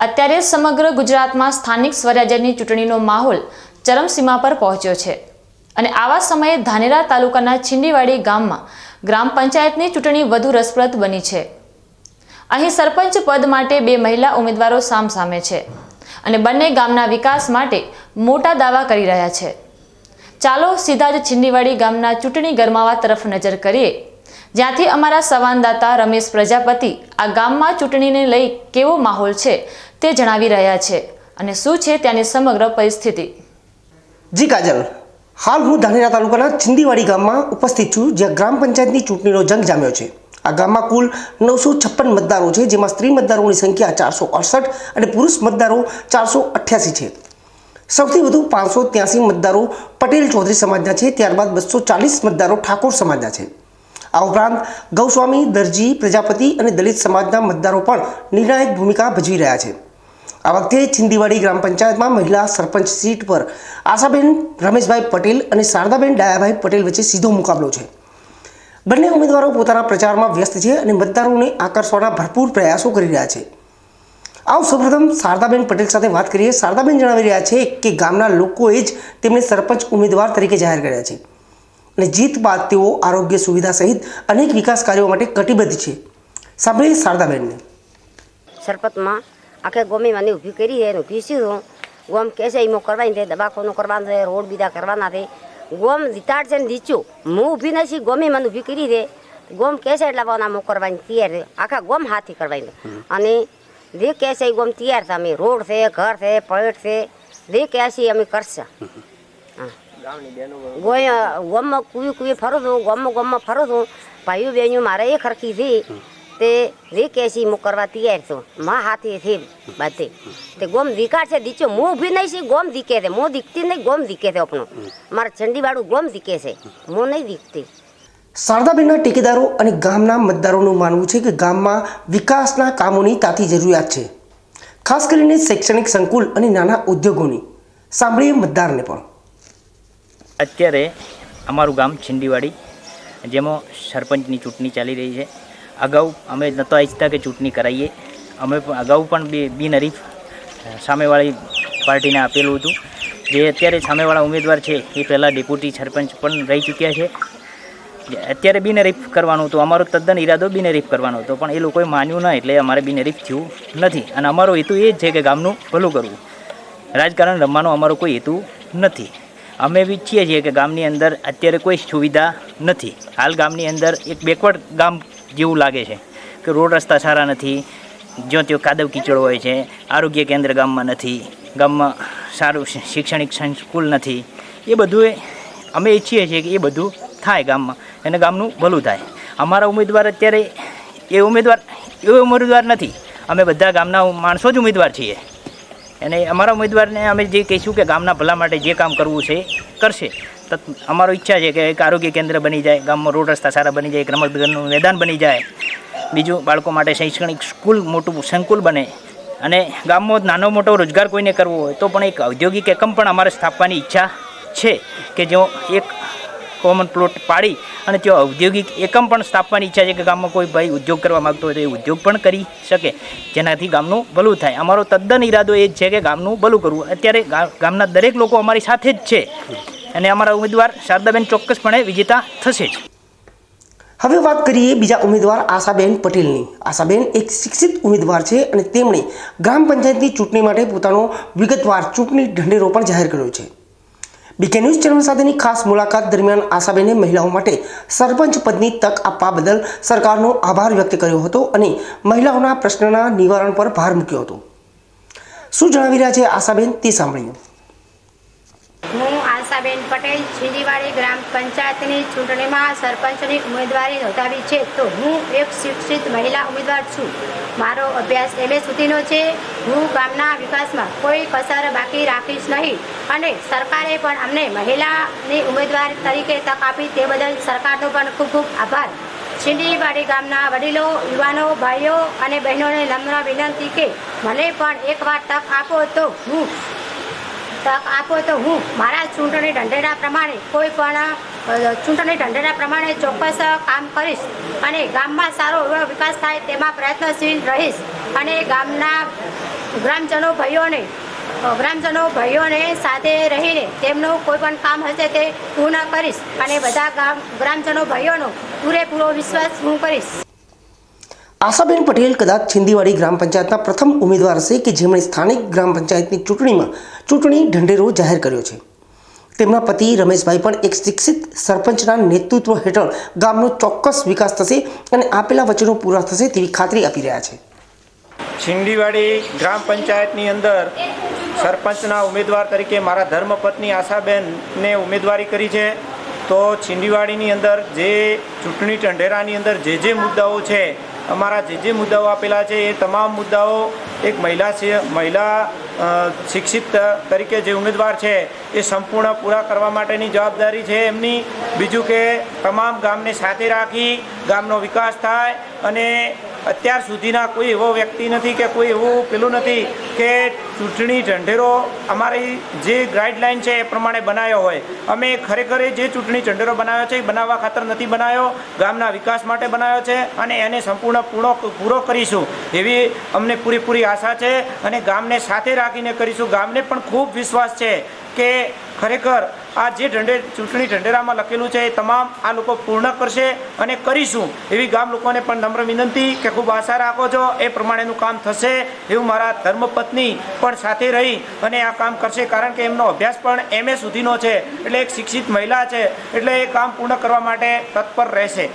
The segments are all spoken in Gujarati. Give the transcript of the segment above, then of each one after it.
અત્યારે સમગ્ર ગુજરાતમાં સ્થાનિક સ્વરાજ્યની ચૂંટણીનો માહોલ ચરમસીમા પર પહોંચ્યો છે. અને આવા સમયે ધાનેરા તાલુકાના છીંડીવાડી ગામમાં ગ્રામ પંચાયતની ચૂંટણી વધુ રસપ્રદ બની છે. અહીં સરપંચ પદ માટે બે મહિલા ઉમેદવારો સામસામે છે અને બંને ગામના વિકાસ માટે મોટા દાવા કરી રહ્યા છે. ચાલો સીધા જ છીંડીવાડી ગામના ચૂંટણી ગરમાવા તરફ નજર કરીએ. જ્યાંથી અમારા સંવાદદાતા રમેશ પ્રજાપતિ આ ગામમાં ચૂંટણીને લઈ કેવો માહોલ છે તે જણાવી રહ્યા છે અને શું છે ત્યાંની સમગ્ર પરિસ્થિતિ? જી કાજલ, હાલ હું ધાનેરા તાલુકાના ચિંદીવાડી ગામમાં ઉપસ્થિત છું, જ્યાં ગ્રામ પંચાયતની ચૂંટણીનો જંગ જામ્યો છે. આ ગામમાં કુલ નવસો છપ્પન મતદારો છે, જેમાં સ્ત્રી મતદારોની સંખ્યા ચારસો અડસઠ અને પુરુષ મતદારો ચારસો અઠ્યાસી છે. સૌથી વધુ પાંચસો ત્યાસી મતદારો પટેલ ચૌધરી સમાજના છે, ત્યારબાદ બસો ચાલીસ મતદારો ઠાકોર સમાજના છે. આ ઉપરાંત ગૌસ્વામી, દરજી, પ્રજાપતિ અને દલિત સમાજના મતદારો પણ નિર્ણાયક ભૂમિકા ભજવી રહ્યા છે. આ વખતે છિંદીવાડી ગ્રામ પંચાયતમાં મહિલા સરપંચ સીટ પર આશાબેન, રમેશભાઈ પટેલ અને શારદાબેન ડાયાભાઈ પટેલ વચ્ચે સીધો મુકાબલો છે. બંને ઉમેદવારો પોતાના પ્રચારમાં વ્યસ્ત છે અને મતદારોને આકર્ષવાના ભરપૂર પ્રયાસો કરી રહ્યા છે. આવું સૌપ્રથમ શારદાબેન પટેલ સાથે વાત કરીએ. શારદાબેન જણાવી રહ્યા છે કે ગામના લોકોએ જ તેમને સરપંચ ઉમેદવાર તરીકે જાહેર કર્યા છે. અને જીત બાદ તેઓ આરોગ્ય સુવિધા સહિત અનેક વિકાસ કાર્યો માટે કટિબદ્ધ છે. સાંભળીએ શારદાબેનને. સરપતમાં આખે ગોમી મને ઊભી કરી છે ઊભી છું ગોમ કહે છે એમાં કરવાની છે દબાખોનું કરવાનું છે રોડ બીજા કરવાના છે. ગોમ જીતાડ છે ને દીચું હું ઊભી નથી ગોમી મને ઊભી કરી છે ગોમ કેસે એટલે વાના મો કરવાની તૈયાર છે. આખા ગોમ હાથી કરવાની અને જે કહેશે એ ગોમ તૈયાર છે અમે રોડ છે ઘર છે પલેટ છે. જે કહે છે અમે કરશે. હા. ગોય, ગોમમાં કુવી કુવી ફરું છું, ગોમમાં ગોમમાં ફરું છું. ભાઈઓ બહેનો, મારે એ ખરખી છે. તે રી કેસી હું કરવા તૈયાર છું. મા હાથી છે બધે. ગોમ દીકાર છે, દીચો. હું ઊભી નહીં છે, ગોમ દીકે છે. હું દીકતી નહીં, ગોમ દીકે છે આપણું. મારા ચંડીવાળું ગોમ દીકે છે. હું નહીં દીકતી શારદાબેનના ટેકેદારો અને ગામના મતદારોનું માનવું છે કે ગામમાં વિકાસના કામોની તાતી જરૂરિયાત છે. ખાસ કરીને શૈક્ષણિક સંકુલ અને નાના ઉદ્યોગોની. સાંભળીએ મતદારને પણ. અત્યારે અમારું ગામ છિંડીવાડી, જેમાં સરપંચની ચૂંટણી ચાલી રહી છે. અગાઉ અમે નહોતા ઈચ્છતા કે ચૂંટણી કરાવીએ અમે અગાઉ પણ બે બિનહરીફ સામેવાળી પાર્ટીને આપેલું હતું. જે અત્યારે સામેવાળા ઉમેદવાર છે, એ પહેલાં ડેપ્યુટી સરપંચ પણ રહી ચૂક્યા છે. અત્યારે બિનહરીફ કરવાનું હતું. અમારો તદ્દન ઈરાદો બિનહરીફ કરવાનો હતો. પણ એ લોકોએ માન્યું ના એટલે અમારે બિનહરીફ થયું નથી. અને અમારો હેતુ એ જ છે કે ગામનું ભલું કરવું. રાજકારણ રમવાનો અમારો કોઈ હેતુ નથી. અમે બી છીએ કે ગામની અંદર અત્યારે કોઈ સુવિધા નથી. હાલ ગામની અંદર એક બેકવર્ડ ગામ જેવું લાગે છે કે રોડ રસ્તા સારા નથી જો ત્યાં કાદવ કીચડ હોય છે, આરોગ્ય કેન્દ્ર ગામમાં નથી, ગામમાં સારું શૈક્ષણિક સંકુલ નથી. એ બધું અમે ઈચ્છીએ છીએ કે એ બધું થાય ગામમાં અને ગામનું ભલું થાય. અમારા ઉમેદવાર અત્યારે એ ઉમેદવાર એવો ઉમેદવાર નથી. અમે બધા ગામના માણસો જ ઉમેદવાર છીએ. અને અમારા ઉમેદવારને અમે જે કહીશું કે ગામના ભલા માટે જે કામ કરવું છે, કરશે. તો અમારો ઈચ્છા છે કે એક આરોગ્ય કેન્દ્ર બની જાય, ગામમાં રોડ રસ્તા સારા બની જાય, એક રમતગમતનું મેદાન બની જાય. બીજું, બાળકો માટે શૈક્ષણિક સ્કૂલ મોટું સંકુલ બને. અને ગામમાં નાનો મોટો રોજગાર કોઈને કરવો હોય તો પણ એક ઔદ્યોગિક એકમ પણ અમારે સ્થાપવાની ઈચ્છા છે કે જો એક કોમન પ્લોટ પાડી અને ત્યાં ઔદ્યોગિક એકમ પણ સ્થાપવાની ઈચ્છા છે કે ગામમાં કોઈ ભાઈ ઉદ્યોગ કરવા માગતો હોય તો એ ઉદ્યોગ પણ કરી શકે. જેનાથી ગામનું ભલું થાય. અમારો તદ્દન ઈરાદો એ જ છે કે ગામનું ભલું કરવું. અત્યારે ગામના દરેક લોકો અમારી સાથે જ છે. અને અમારા ઉમેદવાર શારદાબેન ચોક્કસપણે વિજેતા થશે જ. હવે વાત કરીએ બીજા ઉમેદવાર આશાબેન પટેલની. આશાબેન એક શિક્ષિત ઉમેદવાર છે અને તેમણે ગ્રામ પંચાયતની ચૂંટણી માટે પોતાનો વિગતવાર ચૂંટણી ઢંઢેરો પણ જાહેર કર્યો છે. બીકે ન્યૂઝ ચેનલ સાથેની ખાસ મુલાકાત દરમિયાન આશાબેને મહિલાઓ માટે સરપંચ પદની તક આપવા બદલ સરકારનો આભાર વ્યક્ત કર્યો હતો અને મહિલાઓના પ્રશ્નના નિવારણ પર ભાર મૂક્યો હતો. શું જણાવી રહ્યા છે આશાબેન તે સાંભળ્યું હું આશાબેન પટેલ છીંદીવાડી ગ્રામ પંચાયતની ચૂંટણીમાં સરપંચની ઉમેદવારી નોંધાવી છે. તો હું એક શિક્ષિત મહિલા ઉમેદવાર છું. મારો અભ્યાસ એમએ સુધીનો છે. હું ગામના વિકાસમાં કોઈ કસર બાકી રાખીશ નહીં. અને સરકારે પણ અમને મહિલાની ઉમેદવાર તરીકે તક આપી તે બદલ સરકારનો પણ ખૂબ ખૂબ આભાર. છીંડીવાડી ગામના વડીલો, યુવાનો, ભાઈઓ અને બહેનોને નમ્ર વિનંતી કે મને પણ એકવાર તક આપો તો હું તક આપો તો હું મારા ચૂંટણી ઢંઢેરા પ્રમાણે કોઈ પણ ચૂંટણી ઢંઢેરા પ્રમાણે ચોક્કસ કામ કરીશ અને ગામમાં સારો એવો વિકાસ થાય તેમાં પ્રયત્નશીલ રહીશ. અને ગામના ગ્રામજનો ભાઈઓને ગ્રામજનો ભાઈઓને સાથે રહીને તેમનું કોઈ પણ કામ હશે તે પૂર્ણ કરીશ. અને બધા ગામ, ગ્રામજનો ભાઈઓનો પૂરેપૂરો વિશ્વાસ હું કરીશ. આશાબેન પટેલ કદાચ છિંદીવાડી ગ્રામ પંચાયતના પ્રથમ ઉમેદવાર હશે કે જેમણે સ્થાનિક ગ્રામ પંચાયતની ચૂંટણીમાં ચૂંટણી ઢંઢેરો જાહેર કર્યો છે. તેમના પતિ રમેશભાઈ પણ એક શિક્ષિત સરપંચના નેતૃત્વ હેઠળ ગામનો ચોક્કસ વિકાસ થશે અને આપેલા વચનો પૂરા થશે તેવી ખાતરી આપી રહ્યા છે. છિંદીવાડી ગ્રામ પંચાયતની અંદર સરપંચના ઉમેદવાર તરીકે મારા ધર્મપત્ની આશાબેનને ઉમેદવારી કરી છે. તો છિંદીવાડીની અંદર જે ચૂંટણી ઢંઢેરાની અંદર જે જે મુદ્દાઓ છે અમારા જે જે મુદ્દાઓ આપેલા છે એ તમામ મુદ્દાઓ એક મહિલા મહિલા શિક્ષિત તરીકે જે ઉમેદવાર છે એ સંપૂર્ણ પૂરા કરવા માટેની જવાબદારી છે. એમની બીજું કે તમામ ગામને સાથે રાખી ગામનો વિકાસ થાય અને અત્યાર સુધીના કોઈ એવો વ્યક્તિ નથી કે કોઈ એવું પેલું નથી કે ચૂંટણી ઢંઢેરો અમારી જે ગાઈડલાઈન છે એ પ્રમાણે બનાવ્યો હોય. અમે ખરેખર જે ચૂંટણી ઢંઢેરો બનાવ્યો છે એ બનાવવા ખાતર નથી બનાવ્યો. ગામના વિકાસ માટે બનાવ્યો છે અને એને સંપૂર્ણ પૂર્ણ પૂરો કરીશું એવી અમને પૂરેપૂરી આશા છે અને ગામને સાથે રાખીને કરીશું. ગામને પણ ખૂબ વિશ્વાસ છે કે ખરેખર આ જે ઢંઢે ચૂંટણી ઢંઢેરામાં લખેલું છે એ તમામ આ લોકો પૂર્ણ કરશે અને કરીશું એવી ગામ લોકોને પણ નમ્ર વિનંતી કે ખૂબ આશા રાખો છો. એ પ્રમાણેનું કામ થશે એવું મારા ધર્મપત્ની પણ સાથે રહી અને આ કામ કરશે કારણ કે એમનો અભ્યાસ પણ એમએ સુધીનો છે. એટલે એક શિક્ષિત મહિલા છે. એટલે એ કામ પૂર્ણ કરવા માટે તત્પર રહેશે.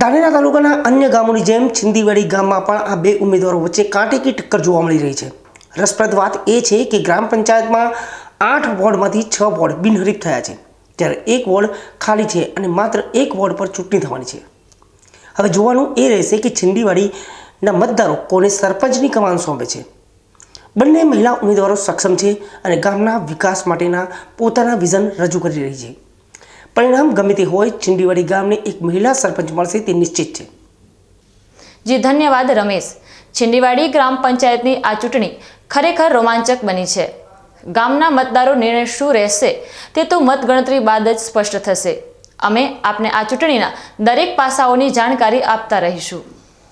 ધાનેરા તાલુકાના અન્ય ગામોની જેમ છિંદીવાડી ગામમાં પણ આ બે ઉમેદવારો વચ્ચે કાંટેકી ટક્કર જોવા મળી રહી છે. રસપ્રદ વાત એ છે કે ગ્રામ પંચાયતમાં આઠ વોર્ડમાંથી છ વોર્ડ બિનહરીફ થયા છે. જ્યારે એક વોર્ડ ખાલી છે અને માત્ર એક વોર્ડ પર ચૂંટણી થવાની છે. હવે જોવાનું એ રહેશે કે છિંડીવાડીના મતદારો કોને સરપંચની કમાન સોંપે છે? બંને મહિલા ઉમેદવારો સક્ષમ છે અને ગામના વિકાસ માટેના પોતાના વિઝન રજૂ કરી રહી છે. પરિણામ ગમે તે હોય છિંડીવાડી ગામને એક મહિલા સરપંચ મળશે તે નિશ્ચિત છે. જી, ધન્યવાદ રમેશ. છિંડીવાડી ગ્રામ પંચાયતની આ ચૂંટણી ખરેખર રોમાંચક બની છે. ગામના મતદારો નિર્ણય શું રહેશે તે તો મતગણતરી બાદ જ સ્પષ્ટ થશે. અમે આપને આ ચૂંટણીના દરેક પાસાઓની જાણકારી આપતા રહીશું.